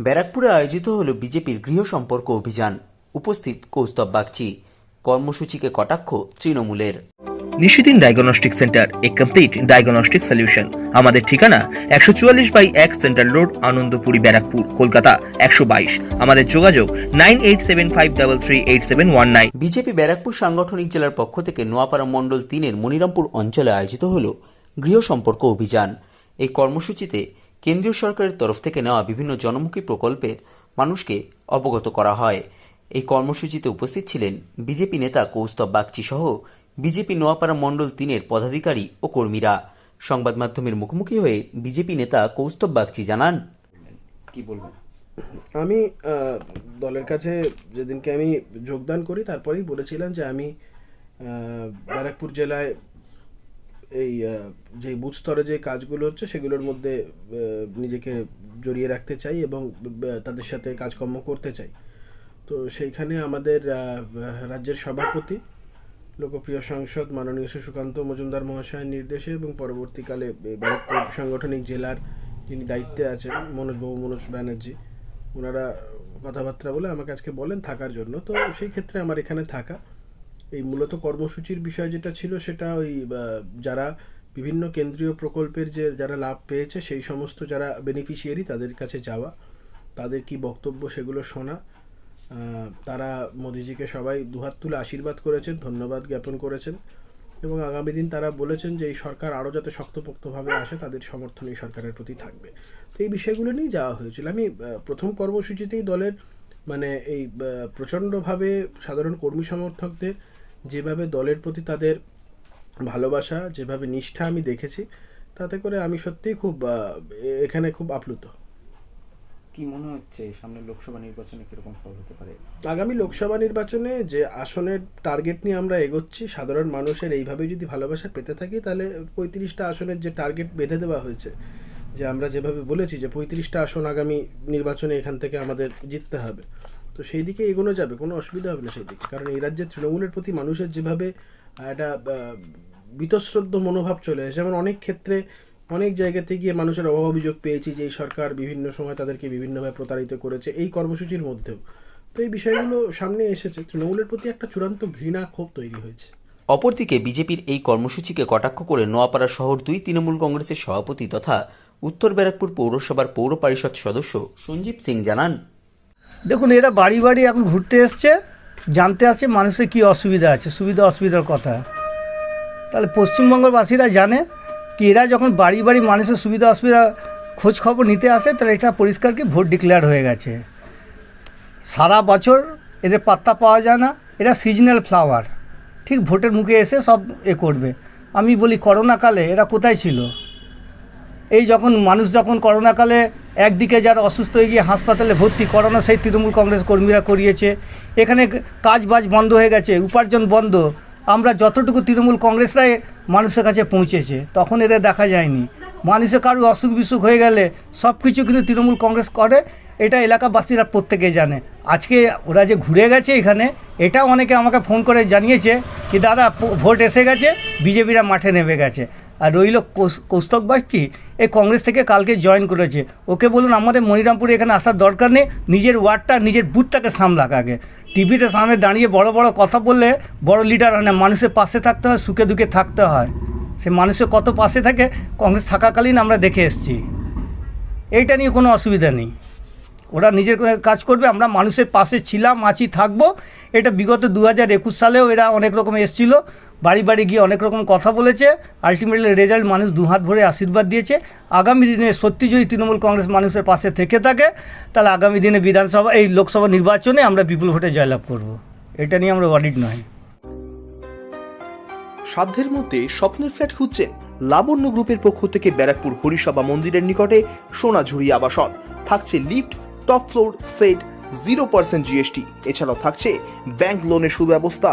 ব্যারাকপুরে আয়োজিত হল বিজেপির গৃহ সম্পর্ক অভিযান। উপস্থিত কৌস্তব বাগচি। কর্মসূচিকে কটাক্ষ তৃণমূলের। নিশিদিন ডায়াগনস্টিক সেন্টার এ কমপ্লিট ডায়াগনস্টিক সলিউশন আমাদের ঠিকানা একশো চুয়াল্লিশ বাই এক সেন্ট্রাল রোড, আনন্দপুরি, ব্যারাকপুর, কলকাতা একশো বাইশ। আমাদের যোগাযোগ nine eight seven five double three eight seven one nine. BJP Barrackpore সাংগঠনিক জেলার পক্ষ থেকে নোয়াপাড়া মণ্ডল তিনের মনিরামপুর অঞ্চলে আয়োজিত হল গৃহ সম্পর্ক অভিযান। এই কর্মসূচিতে কেন্দ্রীয় সরকারের তরফ থেকে নেওয়া বিভিন্ন জনমুখী প্রকল্পের মানুষকে অবগত করা হয়। এই কর্মসূচিতে উপস্থিত ছিলেন বিজেপি নেতা কৌস্তব বাগচি সহ বিজেপি নোয়াপাড়া মণ্ডল তিনের পদাধিকারী ও কর্মীরা। সংবাদ মাধ্যমের মুখোমুখি হয়ে বিজেপি নেতা কৌস্তব বাগচি জানান। কি বলবেন? আমি দলের কাছে যেদিনকে আমি যোগদান করি তারপরেই বলেছিলাম যে আমি ব্যারাকপুর জেলায় এই যে বুথ স্তরে যে কাজগুলো হচ্ছে সেগুলোর মধ্যে নিজেকে জড়িয়ে রাখতে চাই এবং তাদের সাথে কাজকর্ম করতে চাই। তো সেইখানে আমাদের রাজ্যের সভাপতি লোকপ্রিয় সাংসদ মাননীয় সুকান্ত মজুমদার মহাশয়ের নির্দেশে এবং পরবর্তীকালে ব্যারাকপুর সাংগঠনিক জেলার যিনি দায়িত্বে আছেন মনোজবাবু মনোজ ব্যানার্জি ওনারা কথাবার্তা বলে আমাকে আজকে বলেন থাকার জন্য। তো সেই ক্ষেত্রে আমার এখানে থাকা। এই মূলত কর্মসূচির বিষয় যেটা ছিল সেটা ওই যারা বিভিন্ন কেন্দ্রীয় প্রকল্পের যে, যারা লাভ পেয়েছে, সেই সমস্ত যারা বেনিফিশিয়ারি তাদের কাছে যাওয়া, তাদের কি বক্তব্য সেগুলো শোনা তারা মোদিজিকে সবাই দুহাত তুলে আশীর্বাদ করেছেন, ধন্যবাদ জ্ঞাপন করেছেন এবং আগামী দিন তারা বলেছেন যে, এই সরকার আরও যাতে শক্তপোক্তভাবে আসে, তাদের সমর্থন এই সরকারের প্রতি থাকবে। তো এই বিষয়গুলো নিয়ে যাওয়া হয়েছিল। আমি প্রথম কর্মসূচিতেই দলের মানে এই প্রচণ্ডভাবে সাধারণ কর্মী সমর্থকদের যেভাবে দলের প্রতি তাদের ভালোবাসা, যেভাবে নিষ্ঠা আমি দেখেছি, তাতে করে আমি সত্যিই খুব এখানে খুব আপ্লুত। কি মনে হচ্ছে? সামনে লোকসভা নির্বাচনে কীরকম ফল হতে পারে? আগামী লোকসভা নির্বাচনে যে আসনের টার্গেট নিয়ে আমরা এগোচ্ছি, সাধারণ মানুষের এইভাবে যদি ভালোবাসা পেতে থাকি, তাহলে পঁয়ত্রিশটা আসনের যে টার্গেট বেঁধে দেওয়া হয়েছে, যে আমরা যেভাবে বলেছি যে পঁয়ত্রিশটা আসন আগামী নির্বাচনে এখান থেকে আমাদের জিততে হবে। তো সেই দিকে এগোনো যাবে, কোনো অসুবিধা হবে না সেই দিকে। কারণ এই রাজ্যে তৃণমূলের প্রতি মানুষের যেভাবে একটা বীতশ্রদ্ধ মনোভাব চলে আসে, যেমন অনেক ক্ষেত্রে অনেক জায়গাতে গিয়ে মানুষের অভাব অভিযোগ পেয়েছি যে এই সরকার বিভিন্ন সময় তাদেরকে বিভিন্নভাবে প্রতারিত করেছে এই কর্মসূচির মধ্যেও। তো এই বিষয়গুলো সামনে এসেছে। তৃণমূলের প্রতি একটা চূড়ান্ত ঘৃণা ক্ষোভ তৈরি হয়েছে। অপরদিকে বিজেপির এই কর্মসূচিকে কটাক্ষ করে নোয়াপাড়া শহর দুই তৃণমূল কংগ্রেসের সভাপতি তথা উত্তর ব্যারাকপুর পৌরসভার পৌর পরিষদ সদস্য সঞ্জীব সিং জানান। দেখুন এরা বাড়ি বাড়ি এখন ঘুরতে এসছে জানতে আসছে মানুষের কী অসুবিধা আছে সুবিধা অসুবিধার কথা। তাহলে পশ্চিমবঙ্গবাসীরা জানে কি এরা যখন বাড়ি বাড়ি মানুষের সুবিধা অসুবিধা খোঁজ খবর নিতে আসে, তাহলে এটা পরিষ্কার কি ভোট ডিক্লেয়ার হয়ে গেছে। সারা বছর এদের পাত্তা পাওয়া যায় না, এরা সিজনাল ফ্লাওয়ার ঠিক ভোটের মুখে এসে সব এ করবে। আমি বলি, করোনাকালে এরা কোথায় ছিল? এই যখন মানুষ যখন করোনাকালে একদিকে যারা অসুস্থ হয়ে গিয়ে হাসপাতালে ভর্তি, করোনা সেই তৃণমূল কংগ্রেস কর্মীরা করিয়েছে। এখানে কাজ বাজ বন্ধ হয়ে গেছে, উপার্জন বন্ধ। আমরা যতটুকু তৃণমূল কংগ্রেসরাই মানুষের কাছে পৌঁছেছে, তখন এদের দেখা যায়নি। মানুষের কারও অসুখ বিসুখ হয়ে গেলে সব কিছু কিন্তু তৃণমূল কংগ্রেস করে, এটা এলাকাবাসীরা প্রত্যেকে জানে। আজকে ওরা যে ঘুরে গেছে এখানে এটা অনেকে আমাকে ফোন করে জানিয়েছে কি দাদা ভোট এসে গেছে, বিজেপিরা মাঠে নেমে গেছে। আর রইল কৌস- কৌস্তব বাগচি এই কংগ্রেস থেকে কালকে জয়েন করেছে। ওকে বলুন, আমাদের মনিরামপুরে এখানে আসার দরকার নেই, নিজের ওয়ার্ডটা, নিজের বুথটাকে সামলাক আগে। টিভিতে সামনে দাঁড়িয়ে বড় বড় কথা বললে বড় লিডার হয় না, মানুষের পাশে থাকতে হয়, সুখে দুঃখে থাকতে হয়। সে মানুষের কত পাশে থাকে, কংগ্রেস থাকাকালীন আমরা দেখে এসেছি। এইটা নিয়ে কোনো অসুবিধা নেই। ওরা নিজের কাজ করবে, আমরা মানুষের পাশে ছিলাম, আছি, থাকব। এটা বিগত দু হাজার একুশ সালেও এরা অনেক রকম এসছিল। বাড়ি বাড়ি গিয়ে অনেক রকম কথা বলেছে আলটিমেটলি রেজাল্ট মানুষ দু হাত ভরে আশীর্বাদ দিয়েছে। আগামী দিনে সত্যি যদি তৃণমূল কংগ্রেস মানুষের পাশে থেকে থাকে, তাহলে আগামী দিনে বিধানসভা, এই লোকসভা নির্বাচনে আমরা বিপুল ভোটে জয়লাভ করব। এটা নিয়ে আমরা অডিট নয়। সাধ্যের মধ্যে স্বপ্নের ফ্ল্যাট খুঁজছেন লাবণ্য গ্রুপের পক্ষ থেকে ব্যারাকপুর হরিসভা মন্দিরের নিকটে সোনাঝুরি আবাসন। থাকছে lift, top floor, set zero percent GST এছাড়াও থাকছে ব্যাংক লোনের সুব্যবস্থা।